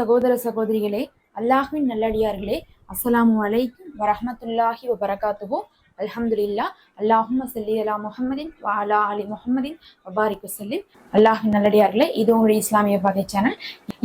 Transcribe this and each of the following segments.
சகோதர சகோதரிகளே அல்லாஹின் நல்லடியார்களே அஸ்ஸலாமு அலைக்கும் வரஹ்மத்துல்லாஹி வபரகாத்துஹு. அல்ஹம்துல்லா அல்லாஹும் சல்லி அலா முஹம்மதின் வாலா அலி முஹம்மதின் வபாரிக் வசல்லிம் அல்லாஹின் நல்லடியார்களே இது உங்களுடைய இஸ்லாமிய பகை சேனல்.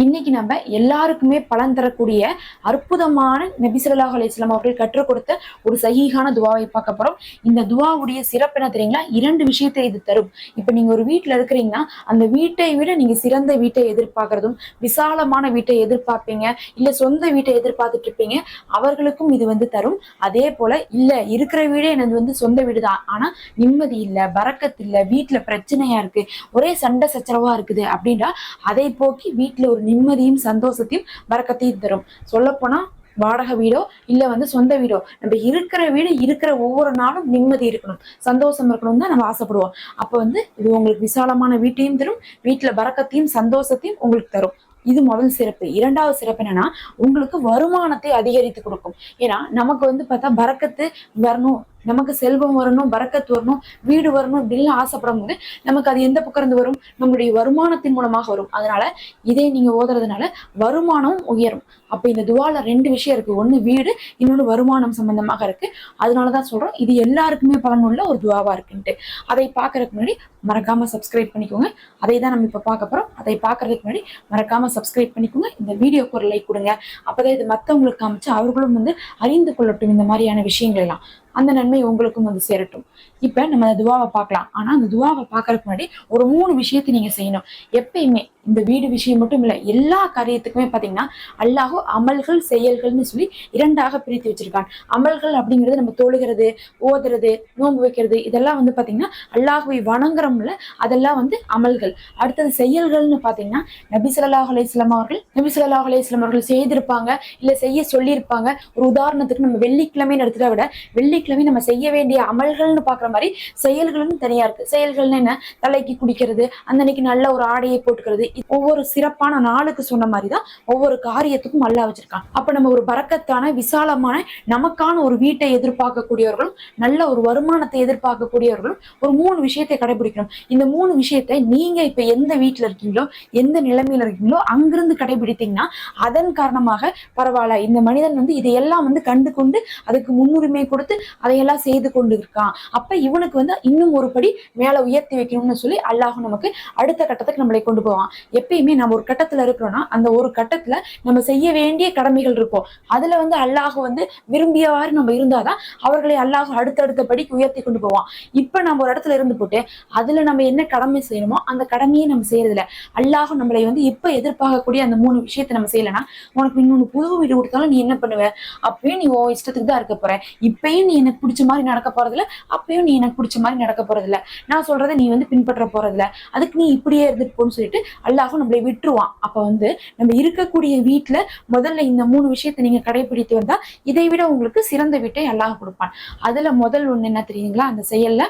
இன்னைக்கு நம்ம எல்லாருக்குமே பலன் தரக்கூடிய அற்புதமான நபிசல்லாஹ் அலிஸ்லாம் அவர்கள் கற்றுக் கொடுத்த ஒரு சகிகான துவாவை பார்க்க போறோம். இந்த துவாவுடைய சிறப்பு என்ன தெரியுங்களா? இரண்டு விஷயத்தை இது தரும். இப்ப நீங்க ஒரு வீட்டுல இருக்கிறீங்கன்னா அந்த வீட்டை விட நீங்க சிறந்த வீட்டை எதிர்பார்க்கறதும் விசாலமான வீட்டை எதிர்பார்ப்பீங்க இல்ல சொந்த வீட்டை எதிர்பார்த்துட்டு இருப்பீங்க அவர்களுக்கும் இது வந்து தரும். அதே போல இல்ல இருக்கிற வீடே எனது வந்து சொந்த வீடு தான் ஆனா நிம்மதி இல்ல பறக்கத்து இல்ல வீட்டுல பிரச்சனையா இருக்கு ஒரே சண்டை சச்சரவா இருக்குது அப்படின்னா அதை போக்கி வீட்டுல ஒரு நிம்மதியும் சந்தோஷத்தையும் பறக்கத்தையும் தரும். சொல்லப்போனால் வாடகை வீடோ இல்லை வந்து சொந்த வீடோ நம்ம இருக்கிற வீடு இருக்கிற ஒவ்வொரு நாளும் நிம்மதி இருக்கணும். சந்தோஷம் இருக்கணும் தான் நம்ம ஆசைப்படுவோம். அப்போ வந்து இது உங்களுக்கு விசாலமான வீட்டையும் தரும் வீட்டில் பறக்கத்தையும் சந்தோஷத்தையும் உங்களுக்கு தரும். இது முதல் சிறப்பு. இரண்டாவது சிறப்பு என்னன்னா உங்களுக்கு வருமானத்தை அதிகரித்து கொடுக்கும். ஏன்னா நமக்கு வந்து பார்த்தா பறக்கத்து வரணும் நமக்கு செல்வம் வரணும் பறக்கத்து வரணும் வீடு வரணும் அப்படின்னு ஆசைப்படும் போது நமக்கு அது எந்த பக்கம் இருந்து வரும்? நம்மளுடைய வருமானத்தின் மூலமாக வரும். அதனால இதை நீங்க ஓதுறதுனால வருமானம் உயரும். அப்ப இந்த துவால ரெண்டு விஷயம் இருக்கு. ஒண்ணு வீடு இன்னொன்று வருமானம் சம்பந்தமாக இருக்கு. அதனாலதான் சொல்றோம் இது எல்லாருக்குமே பலனுள்ள ஒரு துவாவா இருக்குன்ட்டு. அதை பார்க்கறதுக்கு முன்னாடி மறக்காம சப்ஸ்கிரைப் பண்ணிக்கோங்க. அதை தான் நம்ம இப்ப பார்க்க போறோம். அதை பார்க்கறதுக்கு முன்னாடி மறக்காம சப்ஸ்கிரைப் பண்ணிக்கோங்க. இந்த வீடியோக்கு ஒரு லைக் கொடுங்க. அப்பதான் இது மத்தவங்களுக்கு காமிச்சு அவர்களும் வந்து அறிந்து கொள்ளட்டும் இந்த மாதிரியான விஷயங்கள் எல்லாம். அந்த நன்மை உங்களுக்கும் வந்து சேரட்டும். இப்போ நம்ம அந்த துவாவை பார்க்கலாம். ஆனால் அந்த துவாவை பார்க்கறதுக்கு முன்னாடி ஒரு மூணு விஷயத்தை நீங்கள் செய்யணும். எப்பயுமே இந்த வீடு விஷயம் மட்டும் இல்லை எல்லா காரியத்துக்குமே பார்த்தீங்கன்னா அல்லாஹோ அமல்கள் செயல்கள்னு சொல்லி இரண்டாக பிரித்து வச்சிருக்கான். அமல்கள் அப்படிங்கிறது நம்ம தொழுகிறது ஓதுறது நோன்பு வைக்கிறது இதெல்லாம் வந்து பார்த்தீங்கன்னா அல்லாஹுவை வணங்குறோம்ல அதெல்லாம் வந்து அமல்கள். அடுத்தது செயல்கள்னு பார்த்தீங்கன்னா நபி சொல்லாஹ் அலையம் அவர்கள் நபி சொல்லாஹ் அலையம் அவர்கள் செய்திருப்பாங்க இல்லை செய்ய சொல்லியிருப்பாங்க. ஒரு உதாரணத்துக்கு நம்ம வெள்ளிக்கிழமை எடுத்துட்டா விட வெள்ளிக்கிழமை நம்ம செய்ய வேண்டிய அமல்கள்னு பாக்குற மாதிரி செயல்களும் தனியாக இருக்குது செயல்கள்னு என்ன? தலைக்கு குடிக்கிறது அந்த அன்னைக்கு நல்ல ஒரு ஆடையை போட்டுக்கிறது ஒவ்வொரு சிறப்பான நாளுக்கு சொன்ன மாதிரி தான் ஒவ்வொரு காரியத்துக்கும் அல்லா வச்சிருக்கான் அப்ப நம்ம ஒரு பறக்கத்தான விசாலமான நமக்கான ஒரு வீட்டை எதிர்பார்க்கக்கூடியவர்களும் நல்ல ஒரு வருமானத்தை எதிர்பார்க்கக்கூடியவர்களும் ஒரு மூணு விஷயத்தை கடைபிடிக்கணும். இந்த மூணு விஷயத்தை நீங்க இப்ப எந்த வீட்டுல இருக்கீங்களோ எந்த நிலைமையில இருக்கீங்களோ அங்கிருந்து கடைபிடித்தீங்கன்னா அதன் காரணமாக பரவாயில்ல இந்த மனிதன் வந்து இதையெல்லாம் வந்து கண்டு கொண்டு அதுக்கு முன்னுரிமை கொடுத்து அதையெல்லாம் செய்து கொண்டு இருக்கான் அப்ப இவனுக்கு வந்து இன்னும் ஒரு படி மேல உயர்த்தி வைக்கணும்னு சொல்லி அல்லாஹ் நமக்கு அடுத்த கட்டத்துக்கு நம்மளை கொண்டு போவான். எப்பயுமே நம்ம ஒரு கட்டத்துல இருக்கிறோம்னா அந்த ஒரு கட்டத்துல நம்ம செய்ய வேண்டிய கடமைகள் இருக்கும். அதுல வந்து அல்லாஹ் வந்து விரும்பியவாறு நம்ம இருந்தாதான் அவர்களை அல்லாஹ் அடுத்தடுத்த படிக்கு உயர்த்தி கொண்டு போவான். இப்ப நம்ம ஒரு இடத்துல இருந்து போட்டு அதுல நம்ம என்ன கடமை செய்யணுமோ அந்த கடமையை நம்ம செய்யறதில்ல. அல்லாஹ் நம்மளை வந்து இப்ப எதிர்பார்க்கக்கூடிய அந்த மூணு விஷயத்தை நம்ம செய்யலைன்னா உனக்கு இன்னொன்னு புது வீடு கொடுத்தாலும் நீ என்ன பண்ணுவ? அப்பயும் நீ ஓ இஷ்டத்துக்கு தான் இருக்க போற. இப்பயும் நீ எனக்கு பிடிச்ச மாதிரி நடக்க போறதில்ல அப்பயும் நீ எனக்கு பிடிச்ச மாதிரி நடக்க போறதில்ல. நான் சொல்றதை நீ வந்து பின்பற்ற போறதில்ல. அதுக்கு நீ இப்படியே இருந்துட்டு போன்னு சொல்லிட்டு அல்லாஹும் நம்மளை விட்டுருவான். அப்போ வந்து நம்ம இருக்கக்கூடிய வீட்டுல முதல்ல இந்த மூணு விஷயத்தை நீங்க கடைபிடித்து வந்தால் இதை விட உங்களுக்கு சிறந்த வீட்டை அல்லாஹ் கொடுப்பான். அதுல முதல் ஒண்ணு என்ன தெரியுங்களா அந்த செயல்ல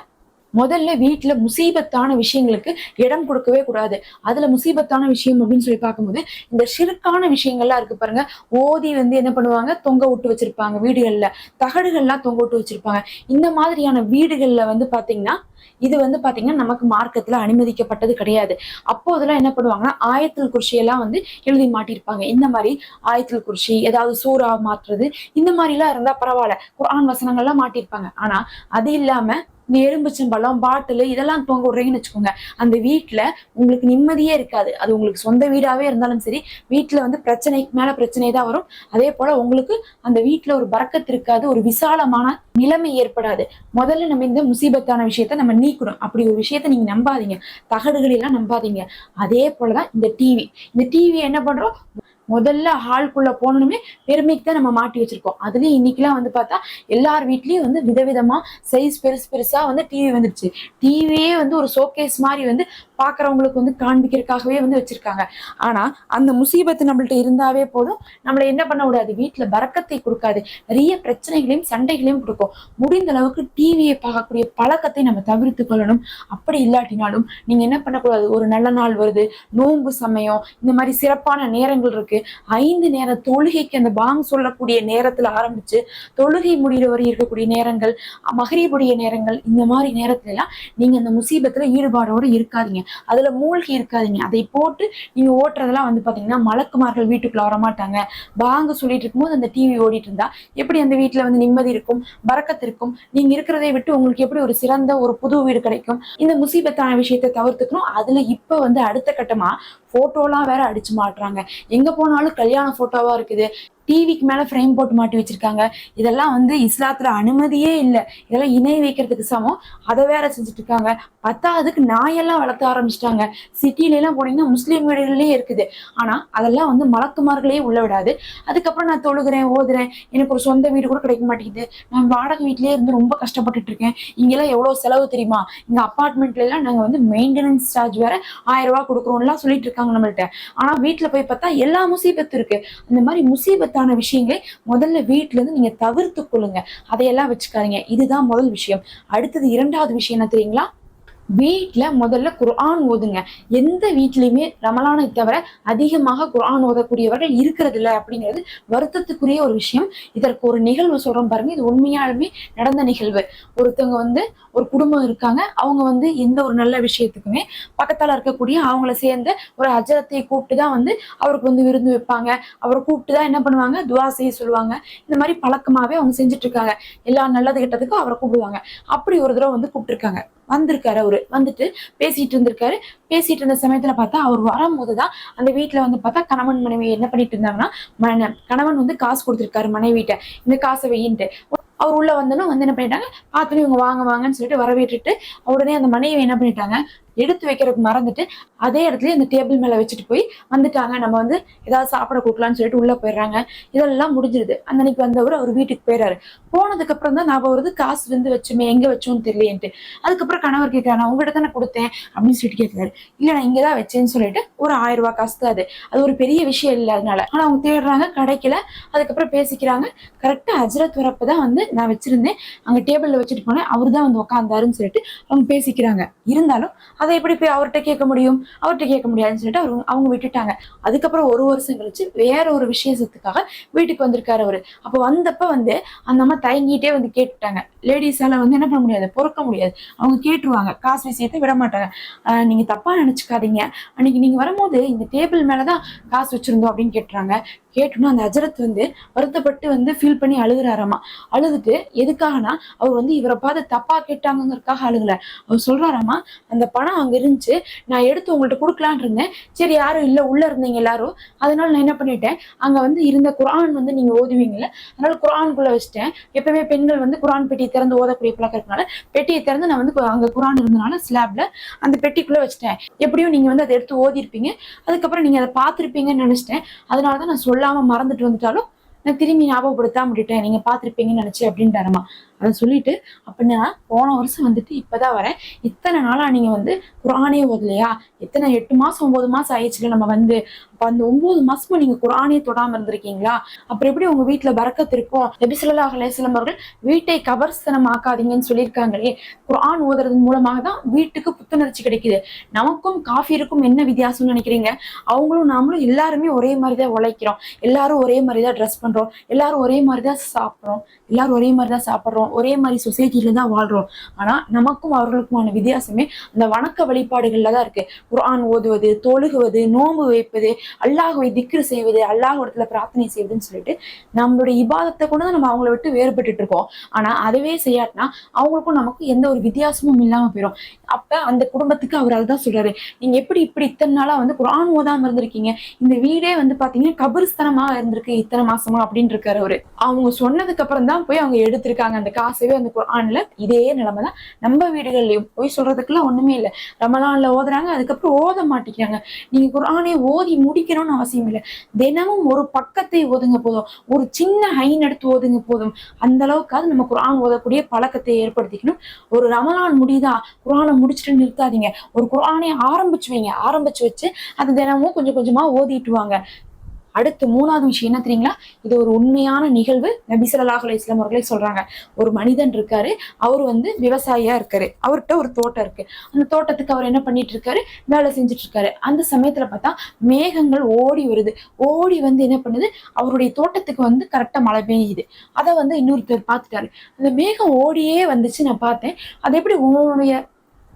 முதல்ல வீட்டுல முசீபத்தான விஷயங்களுக்கு இடம் கொடுக்கவே கூடாது. அதுல முசீபத்தான விஷயம் அப்படின்னு சொல்லி பார்க்கும்போது இந்த சிறுக்கான விஷயங்கள்லாம் இருக்கு பாருங்க. ஓதி வந்து என்ன பண்ணுவாங்க? தொங்க விட்டு வச்சிருப்பாங்க வீடுகள்ல. தகடுகள்லாம் தொங்க விட்டு வச்சிருப்பாங்க. இந்த மாதிரியான வீடுகள்ல வந்து பாத்தீங்கன்னா இது வந்து பாத்தீங்கன்னா நமக்கு மார்க்கத்துல அனுமதிக்கப்பட்டது கிடையாது. அப்போ இதெல்லாம் என்ன பண்ணுவாங்கன்னா ஆயத்தில் குர்ஷி எல்லாம் வந்து எழுதி மாட்டியிருப்பாங்க இந்த மாதிரி ஆயத்தில் குர்ஷி ஏதாவது சூறா மாற்றுறது இந்த மாதிரி எல்லாம் இருந்தா பரவாயில்ல. குரான் வசனங்கள்லாம் மாட்டியிருப்பாங்க ஆனா அது இல்லாம இந்த எலும்புச்சம்பழம் பாட்டில் இதெல்லாம் தூங்க விடுறீங்கன்னு வச்சுக்கோங்க. அந்த வீட்டில் உங்களுக்கு நிம்மதியே இருக்காது. அது உங்களுக்கு சொந்த வீடாவே இருந்தாலும் சரி வீட்டில் வந்து பிரச்சனைக்கு மேல பிரச்சனை தான் வரும். அதே போல உங்களுக்கு அந்த வீட்டில் ஒரு பறக்கத்து இருக்காது ஒரு விசாலமான நிலைமை ஏற்படாது. முதல்ல நம்ம இந்த முசீபத்தான விஷயத்த நம்ம நீக்கணும். அப்படி ஒரு விஷயத்த நீங்க நம்பாதீங்க. தகடுகளெல்லாம் நம்பாதீங்க. அதே போலதான் இந்த டிவி இந்த டிவி என்ன பண்றோம்? முதல்ல ஹால்குள்ள போனோமே பெருமைக்கு தான் நம்ம மாட்டி வச்சிருக்கோம். அதுலயும் இன்னைக்கெல்லாம் வந்து பார்த்தா எல்லார் வீட்லயும் வந்து விதவிதமா சைஸ் பெருசு பெருசா வந்து டிவி வந்துருச்சு. டிவியே வந்து ஒரு ஷோகேஸ் மாதிரி வந்து பாக்குறவங்களுக்கு வந்து காண்பிக்கிறதுக்காகவே வந்து வச்சிருக்காங்க. ஆனா அந்த முசீபத்து நம்மள்ட்ட இருந்தாவே போதும். நம்மளை என்ன பண்ண விடாது. வீட்டுல பறக்கத்தை கொடுக்காது. நிறைய பிரச்சனைகளையும் சண்டைகளையும் கொடுக்கும். முடிந்த அளவுக்கு டிவியை பார்க்கக்கூடிய பழக்கத்தை நம்ம தவிர்த்து கொள்ளணும். அப்படி இல்லாட்டினாலும் நீங்க என்ன பண்ணக்கூடாது? ஒரு நல்ல நாள் வருது. நோன்பு சமயம் இந்த மாதிரி சிறப்பான நேரங்கள் இருக்கு. இருக்கு. ஐந்து நேர தொழுகைக்கு அந்த பாங் சொல்லக்கூடிய நேரத்துல ஆரம்பிச்சு தொழுகை முடிகிற வரை இருக்கக்கூடிய நேரங்கள் மகரீபுடைய நேரங்கள் இந்த மாதிரி நேரத்துல எல்லாம் நீங்க அந்த முசீபத்துல ஈடுபாடோட இருக்காதீங்க. அதுல மூழ்கி இருக்காதீங்க. அதை போட்டு நீங்க ஓட்டுறதெல்லாம் வந்து பாத்தீங்கன்னா மலக்குமார்கள் வீட்டுக்குள்ள வரமாட்டாங்க. பாங்க சொல்லிட்டு இருக்கும்போது அந்த டிவி ஓடிட்டு இருந்தா எப்படி அந்த வீட்டுல வந்து நிம்மதி இருக்கும் பறக்கத்து இருக்கும்? நீங்க இருக்கிறதை விட்டு உங்களுக்கு எப்படி ஒரு சிறந்த ஒரு புது வீடு கிடைக்கும்? இந்த முசீபத்தான விஷயத்தை தவிர்த்துக்கணும். அதுல இப்ப வந்து அடுத்த கட்டமா போட்டோலாம் வேற அடிச்சு மாட்டுறாங்க. எங்க போனாலும் கல்யாண போட்டோவா இருக்குது. டிவிக்கு மேல ஃப்ரேம் போட்டு மாட்டி வச்சிருக்காங்க. இதெல்லாம் வந்து இஸ்லாத்துல அனுமதியே இல்லை. இதெல்லாம் இணை வைக்கிறதுக்கு சமம். அதை வேற செஞ்சுட்டு இருக்காங்க. பத்தாவதுக்கு நாயெல்லாம் வளர்த்த ஆரம்பிச்சிட்டாங்க. சிட்டில எல்லாம் போனீங்கன்னா முஸ்லீம் வீடுகள்லேயே இருக்குது. ஆனா அதெல்லாம் வந்து மலக்குமார்களே உள்ள விடாது. அதுக்கப்புறம் நான் தொழுகிறேன் ஓதுறேன். எனக்கு ஒரு சொந்த வீடு கூட கிடைக்க மாட்டேங்குது. நான் வாடகை வீட்லயே இருந்து ரொம்ப கஷ்டப்பட்டுட்டு இருக்கேன். இங்கெல்லாம் எவ்வளவு செலவு தெரியுமா? இங்க அப்பார்ட்மெண்ட்ல எல்லாம் நாங்க வந்து மெயின்டெனன்ஸ் சார்ஜ் வேற ஆயிரம் ரூபாய் கொடுக்குறோம்லாம் சொல்லிட்டு இருக்காங்க நம்மள்ட்ட. ஆனா வீட்டுல போய் பார்த்தா எல்லா முசீபத்தும் இருக்கு. அந்த மாதிரி முசீபத்தான விஷயங்களை முதல்ல வீட்டிலேருந்து இருந்து நீங்க தவிர்த்து கொள்ளுங்க. அதையெல்லாம் வச்சுக்காதீங்க. இதுதான் முதல் விஷயம். அடுத்தது இரண்டாவது விஷயம் என்ன தெரியுங்களா? வீட்டில் முதல்ல குர்ஆன் ஓதுங்க. எந்த வீட்லயுமே ரமலானை தவிர அதிகமாக குர்ஆன் ஓதக்கூடியவர்கள் இருக்கிறது இல்லை அப்படிங்கிறது வருத்தத்துக்குரிய ஒரு விஷயம். இதற்கு ஒரு நிகழ்வு சொல்கிறோம் பாருங்க. இது உண்மையாலுமே நடந்த நிகழ்வு. ஒருத்தவங்க வந்து ஒரு குடும்பம் இருக்காங்க. அவங்க வந்து எந்த ஒரு நல்ல விஷயத்துக்குமே பக்கத்தால் இருக்கக்கூடிய அவங்கள சேர்ந்த ஒரு அஜரத்தை கூப்பிட்டு தான் வந்து அவருக்கு வந்து விருந்து வைப்பாங்க. அவரை கூப்பிட்டு தான் என்ன பண்ணுவாங்க? துவா செய்ய சொல்லுவாங்க. இந்த மாதிரி பழக்கமாகவே அவங்க செஞ்சுட்டு இருக்காங்க. எல்லா நல்லது கெட்டதுக்கும் அவரை கூப்பிடுவாங்க. அப்படி ஒரு தடவை வந்து கூப்பிட்டுருக்காங்க. வந்திருக்காரு அவரு. வந்துட்டு பேசிட்டு இருந்திருக்காரு. பேசிட்டு இருந்த சமயத்துல பார்த்தா அவர் வரும்போது தான் அந்த வீட்டுல வந்து பார்த்தா கணவன் மனைவி என்ன பண்ணிட்டு இருந்தாங்கன்னா மன கணவன் வந்து காசு கொடுத்துருக்காரு மனைவிட்ட. இந்த காசை வெயின்ட்டு. அவர் உள்ள வந்தனும் வந்து என்ன பண்ணிட்டாங்க பார்த்துட்டு இவங்க வாங்க வாங்கன்னு சொல்லிட்டு வரவேற்றுட்டு உடனே அந்த மனைவி என்ன பண்ணிட்டாங்க எடுத்து வைக்கிறதுக்கு மறந்துட்டு அதே இடத்துல இந்த டேபிள் மேல வச்சுட்டு போய் வந்துட்டாங்க. நம்ம வந்து ஏதாவது சாப்பிட கொடுக்கலாம்னு சொல்லிட்டு உள்ள போயிடுறாங்க. இதெல்லாம் முடிஞ்சிருது. அன்னைக்கு வந்தவர் அவர் வீட்டுக்கு போயிடுறாரு போனதுக்கு அப்புறம் தான் நான் வருது காசு வந்து வச்சுமே எங்க வச்சோம்னு தெரியலேன்ட்டு. அதுக்கப்புறம் கணவர் கேட்கிறாரு நான் உங்ககிட்ட தானே கொடுத்தேன் அப்படின்னு சொல்லிட்டு கேட்கிறாரு இல்ல நான் இங்கதான் வச்சேன்னு சொல்லிட்டு ஒரு ஆயிரம் ரூபாய் காசு தான் அது. அது ஒரு பெரிய விஷயம் இல்லை அதனால. ஆனா அவங்க தேடுறாங்க கிடைக்கல. அதுக்கப்புறம் பேசிக்கிறாங்க கரெக்டா அஜரத் வரப்பதான் வந்து நான் வச்சிருந்தேன். அங்க டேபிள்ல வச்சுட்டு போனேன். அவர் தான் வந்து உட்காந்தாருன்னு சொல்லிட்டு அவங்க பேசிக்கிறாங்க. இருந்தாலும் அதை எப்படி போய் அவர்கிட்ட கேட்க முடியும்? அவர்கிட்ட கேட்க முடியாதுன்னு சொல்லிட்டு அவங்க அவங்க விட்டுட்டாங்க. அதுக்கப்புறம் ஒரு வருஷம் கழிச்சு வேற ஒரு விசேஷத்துக்காக வீட்டுக்கு வந்திருக்காரு அவரு. அப்போ வந்தப்ப வந்து அந்த அம்மா தயங்கிட்டே வந்து கேட்டுட்டாங்க. லேடிஸால வந்து என்ன பண்ண முடியாது? பொறுக்க முடியாது. அவங்க கேட்டுருவாங்க. காசு விஷயத்தை விட மாட்டாங்க. நீங்க தப்பா நினைச்சுக்காதீங்க. அன்னைக்கு நீங்க வரும்போது இந்த டேபிள் மேலதான் காசு வச்சிருந்தோம் அப்படின்னு கேட்டுறாங்க. கேட்டோன்னா அந்த அஜரத் வந்து வருத்தப்பட்டு வந்து ஃபீல் பண்ணி அழுகுறாராமா. அழுதுட்டு எதுக்காகனா அவர் வந்து இவரை பார்த்து தப்பா கேட்டாங்கங்கிறதுக்காக அழுகல. அவர் சொல்றாராமா அந்த பணம் அங்க இருந்துச்சு நான் எடுத்து உங்கள்ட்ட கொடுக்கலான்னு இருந்தேன். சரி யாரும் இல்ல உள்ள இருந்தீங்க எல்லாரும். அதனால நான் என்ன பண்ணிட்டேன் அங்க வந்து இருந்த குரான் வந்து நீங்க ஓதுவீங்கல்ல அதனால குரானுக்குள்ள வச்சிட்டேன். எப்பவுமே பெண்கள் வந்து குரான் பெட்டியை திறந்து ஓதக்கூடிய பழக்கம் இருக்கனால பெட்டியை திறந்து நான் வந்து அங்க குரான் இருந்தனால ஸ்லாப்ல அந்த பெட்டிக்குள்ள வச்சிட்டேன். எப்படியும் நீங்க வந்து அதை எடுத்து ஓதிருப்பீங்க. அதுக்கப்புறம் நீங்க அதை பார்த்துருப்பீங்கன்னு நினைச்சிட்டேன். அதனால தான் நான் சொல்லாம மறந்துட்டு வந்துட்டாலும் நான் திரும்பி ஞாபகப்படுத்தாம விட்டுட்டேன். நீங்க பார்த்திருப்பீங்க நினைச்சு அப்படின்னு அப்படின்ட்டாரமா அதை சொல்லிட்டு அப்படின்னா போன வருஷம் வந்துட்டு இப்பதான் வரேன். இத்தனை நாளா நீங்க வந்து குரானே ஓதலையா? எத்தனை எட்டு மாசம் ஒன்பது மாசம் ஆயிடுச்சுல நம்ம வந்து. அப்ப அந்த ஒன்பது மாசமும் நீங்க குரானே தொடாம இருந்திருக்கீங்களா? அப்புறம் எப்படி உங்க வீட்டுல பறக்கத்து இருக்கும்? நபி ஸல்லல்லாஹு அவர்கள் வீட்டை கபர்ஸ்தனம் ஆக்காதீங்கன்னு சொல்லியிருக்காங்களே குரான் ஓதுறது மூலமாக தான் வீட்டுக்கு புத்துணர்ச்சி கிடைக்குது. நமக்கும் காஃபிருக்கும் என்ன வித்தியாசம்னு நினைக்கிறீங்க? அவங்களும் நாமளும் எல்லாருமே ஒரே மாதிரி தான் உழைக்கிறோம். எல்லாரும் ஒரே மாதிரி தான் ட்ரெஸ் பண்றோம். எல்லாரும் ஒரே மாதிரி தான் சாப்பிட்றோம். எல்லாரும் ஒரே மாதிரி தான் சாப்பிட்றோம். ஒரே மாதிரி சொசைட்டில தான் வாழ்றோம். ஆனா நமக்கும் அவர்களுக்குமான வித்தியாசமே அந்த வணக்க வழிபாடுகள்ல தான் இருக்கு. குரான் ஓதுவது தொழுகுவது நோம்பு வைப்பது அல்லாஹுவை திக்ரு செய்வது அல்லாஹ் இடத்துல பிரார்த்தனை செய்வதுன்னு சொல்லிட்டு நம்மளுடைய இபாதத்தை கூட தான் நம்ம அவங்கள விட்டு வேறுபட்டுட்டு இருக்கோம். ஆனா அதுவே செய்யாட்டினா அவங்களுக்கும் நமக்கும் எந்த ஒரு வித்தியாசமும் இல்லாம போயிடும் அப்ப அந்த குடும்பத்துக்கு அவர் அதுதான் சொல்றாரு. நீங்க எப்படி இப்படி இத்தனை நாளா வந்து குரான் ஓதாம இருந்திருக்கீங்க? இந்த வீடே வந்து பாத்தீங்கன்னா கபிரிஸ்தனமா இருந்திருக்கு இத்தனை மாசமா அப்படின்னு இருக்காரு அவரு. அவங்க சொன்னதுக்கு அப்புறம் தான் போய் அவங்க எடுத்திருக்காங்க அந்த காசவே அந்த குரான்ல இதே நிலைமை தான் நம்ம வீடுகள்லயும் போய் சொல்றதுக்குலாம் ஒண்ணுமே இல்லை. ரமலான்ல ஓதுறாங்க அதுக்கப்புறம் ஓத மாட்டேங்கிறாங்க. நீங்க குரானே ஓதி முடிக்கணும்னு அவசியம் இல்லை. தினமும் ஒரு பக்கத்தை ஓதுங்க போதும். ஒரு சின்ன ஹைன் எடுத்து ஓதுங்க போதும். அந்த அளவுக்காவது நம்ம குரான் ஓதக்கூடிய பழக்கத்தை ஏற்படுத்திக்கணும். ஒரு ரமலான் முடியுதா? குரானை முடிச்சுட்டு நிறுத்தாதீங்க. ஒரு குரானை ஆரம்பிச்சு வைங்க. ஆரம்பிச்சு வச்சு அது தினமும் கொஞ்சம் கொஞ்சமா ஓதிட்டு வாங்க. அடுத்து மூணாவது விஷயம் என்ன தெரியுங்களா? இது ஒரு உண்மையான நிகழ்வு. நபி ஸல்லல்லாஹு அலைஹி அவர்களே சொல்றாங்க. ஒரு மனிதன் இருக்காரு. அவர் வந்து விவசாயியா இருக்காரு. அவர்கிட்ட ஒரு தோட்டம் இருக்கு. அந்த தோட்டத்துக்கு அவர் என்ன பண்ணிட்டு இருக்காரு? வேலை செஞ்சுட்டு இருக்காரு. அந்த சமயத்துல பார்த்தா மேகங்கள் ஓடி வருது. ஓடி வந்து என்ன பண்ணுது? அவருடைய தோட்டத்துக்கு வந்து கரெக்டா மழை பெய்யுது. அதை வந்து இன்னொருத்தர் பார்த்துட்டாரு. அந்த மேகம் ஓடியே வந்துச்சு. நான் பார்த்தேன். அது எப்படி உன்னுடைய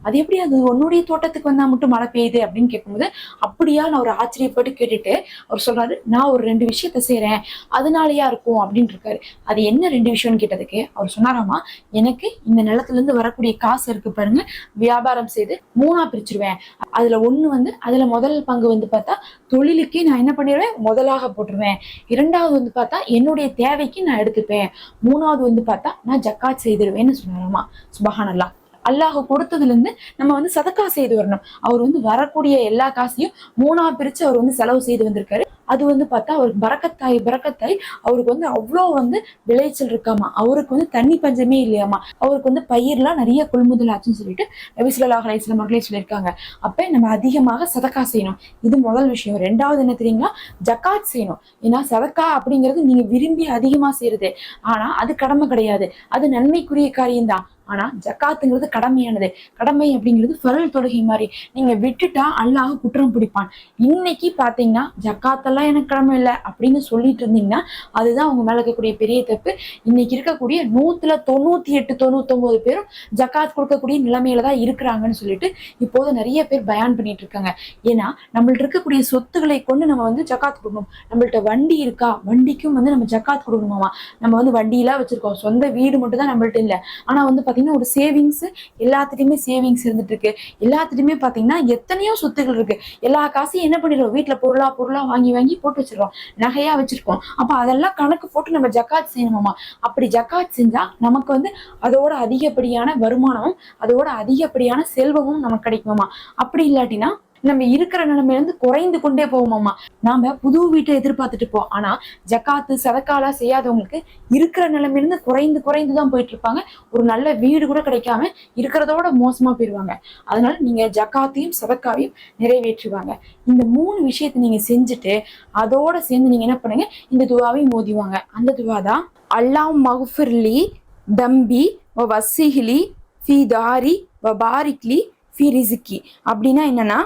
அது எப்படி அது உன்னுடைய தோட்டத்துக்கு வந்தா மட்டும் மழை பெய்யுது அப்படின்னு கேட்கும்போது அப்படியா நான் ஒரு ஆச்சரியப்பட்டு கேட்டுட்டு அவர் சொல்றாரு நான் ஒரு ரெண்டு விஷயத்த செய்யறேன் அதனாலயா இருக்கும்? அப்படின்னு இருக்காரு. அது என்ன ரெண்டு விஷயம்னு கேட்டதுக்கு அவர் சொன்னாராமா எனக்கு இந்த நிலத்துல இருந்து வரக்கூடிய காசு இருக்கு பாருங்க வியாபாரம் செய்து மூணா பிரிச்சிருவேன். அதுல ஒண்ணு வந்து அதுல முதல் பங்கு வந்து பார்த்தா தொழிலுக்கே நான் என்ன பண்ணிடுவேன் முதலாக போட்டுருவேன். இரண்டாவது வந்து பார்த்தா என்னுடைய தேவைக்கு நான் எடுத்துப்பேன். மூணாவது வந்து பார்த்தா நான் ஜக்காத் செய்திருவேன்னு சொன்னாராமா சுபஹானல்லா. அல்லாஹ் கொடுத்ததுல இருந்து நம்ம வந்து சதக்கா செய்து வரணும். அவர் வந்து வரக்கூடிய எல்லா காசையும் மூணா பிரிச்சு அவர் வந்து செலவு செய்து வந்திருக்காரு. அது வந்து பார்த்தா அவருக்கு பறக்கத்தாய் பறக்கத்தாய் அவருக்கு வந்து அவ்வளோ வந்து விளைச்சல் இருக்காமா? அவருக்கு வந்து தண்ணி பஞ்சமே இல்லையாமா? அவருக்கு வந்து பயிர்லாம் நிறைய கொள்முதல் ஆச்சுன்னு சொல்லிட்டு நபிசுல்லாஹ் அலையம் அவர்களே சொல்லியிருக்காங்க. அப்ப நம்ம அதிகமாக சதக்கா செய்யணும். இது முதல் விஷயம். ரெண்டாவது என்ன தெரியுங்களா? ஜக்காத் செய்யணும். ஏன்னா சதக்கா அப்படிங்கிறது நீங்க விரும்பி அதிகமா செய்யறது. ஆனா அது கடமை கிடையாது. அது நன்மைக்குரிய காரியம்தான். ஆனா ஜக்காத்துங்கிறது கடமையானது. கடமை அப்படிங்கிறது ஃபரல் தொழுகை மாதிரி. நீங்க விட்டுட்டா அல்லாஹ் குற்றம் பிடிப்பான். இன்னைக்கு பாத்தீங்கன்னா ஜக்காத்தெல்லாம் எனக்கு கடமை இல்லை அப்படின்னு சொல்லிட்டு இருந்தீங்கன்னா அதுதான் உங்க மேல இருக்கக்கூடிய பெரிய தப்பு. இன்னைக்கு இருக்கக்கூடிய நூத்துல தொண்ணூத்தி எட்டு தொண்ணூத்தொன்பது பேரும் ஜக்காத் கொடுக்கக்கூடிய நிலைமையில தான் இருக்கிறாங்கன்னு சொல்லிட்டு இப்போது நிறைய பேர் பயான் பண்ணிட்டு இருக்காங்க. ஏன்னா நம்மள்ட்ட இருக்கக்கூடிய சொத்துக்களை கொண்டு நம்ம வந்து ஜக்காத் கொடுக்கணும். நம்மள்ட்ட வண்டி இருக்கா? வண்டிக்கும் வந்து நம்ம ஜக்காத் கொடுக்கணுமாமா? நம்ம வந்து வண்டியெல்லாம் வச்சிருக்கோம். சொந்த வீடு மட்டும் தான் நம்மள்ட்ட இல்லை. ஆனா வந்து பார்த்தீங்கன்னா ஒரு சேவிங்ஸ் எல்லாத்துலயுமே சேவிங்ஸ் இருந்துட்டு இருக்கு எல்லாத்துலேயுமே பாத்தீங்கன்னா எத்தனையோ சொத்துக்கள் இருக்கு. எல்லா காசையும் என்ன பண்ணிடுறோம்? வீட்டில் பொருளா பொருளா வாங்கி வாங்கி போட்டு வச்சிருக்கோம் நகையா வச்சிருக்கோம். அப்போ அதெல்லாம் கணக்கு போட்டு நம்ம ஜக்காத் செய்யணுமாமா? அப்படி ஜக்காத் செஞ்சா நமக்கு வந்து அதோட அதிகப்படியான வருமானமும் அதோட அதிகப்படியான செல்வமும் நமக்கு கிடைக்குமாமா? அப்படி இல்லாட்டினா நம்ம இருக்கிற நிலைமையில இருந்து குறைந்து கொண்டே போவோமாம்மா நாம புது வீட்டை எதிர்பார்த்துட்டு போம் ஆனா ஜக்காத்து சதக்காலா செய்யாதவங்களுக்கு இருக்கிற நிலைமையில இருந்து குறைந்து குறைந்து தான் போயிட்டு இருப்பாங்க. ஒரு நல்ல வீடு கூட கிடைக்காம இருக்கிறதோட மோசமா போயிருவாங்க. அதனால நீங்க ஜக்காத்தையும் சதக்காவையும் நிறைவேற்றுவாங்க. இந்த மூணு விஷயத்தை நீங்க செஞ்சுட்டு அதோட சேர்ந்து நீங்க என்ன பண்ணுங்க? இந்த துவாவையும் மோதிவாங்க. அந்த துவா தான் அல்லாம் மகுஃபிர்லி தம்பி வ வசிஹிலி ஃபி தாரி வ பாரிக்லி ஃபி ரிசிக்கி அப்படின்னா என்னன்னா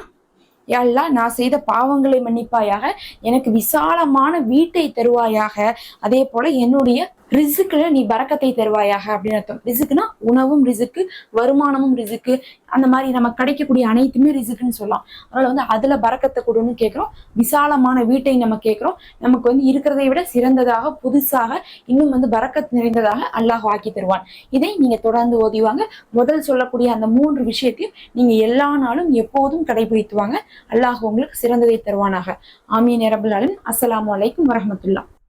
எல்லாம் நான் செய்த பாவங்களை மன்னிப்பாயாக எனக்கு விசாலமான வீட்டை தருவாயாக. அதே போல என்னுடைய ரிசுக்குல நீ பறக்கத்தை தருவாயாக அப்படின்னு அர்த்தம். ரிசுக்குனா உணவும் ரிசுக்கு வருமானமும் ரிசுக்கு அந்த மாதிரி நம்ம கிடைக்கக்கூடிய அனைத்துமே ரிசுக்குன்னு சொல்லலாம். அதனால வந்து அதுல பறக்கத்தை கொடுன்னு கேட்குறோம் விசாலமான வீட்டை நம்ம கேட்கிறோம் நமக்கு வந்து இருக்கிறதை விட சிறந்ததாக புதுசாக இன்னும் வந்து பறக்கத் நிறைந்ததாக அல்லாஹ் ஆக்கி தருவான். இதை நீங்க தொடர்ந்து ஓதிவாங்க. முதல் சொல்லக்கூடிய அந்த மூன்று விஷயத்தையும் நீங்க எல்லா நாளும் எப்போதும் கடைபிடித்துவாங்க. அல்லாஹ் உங்களுக்கு சிறந்ததை தருவானாக. ஆமீன் ரபுல் அஸ்லாம் வலைக்கும் அலைக்கும்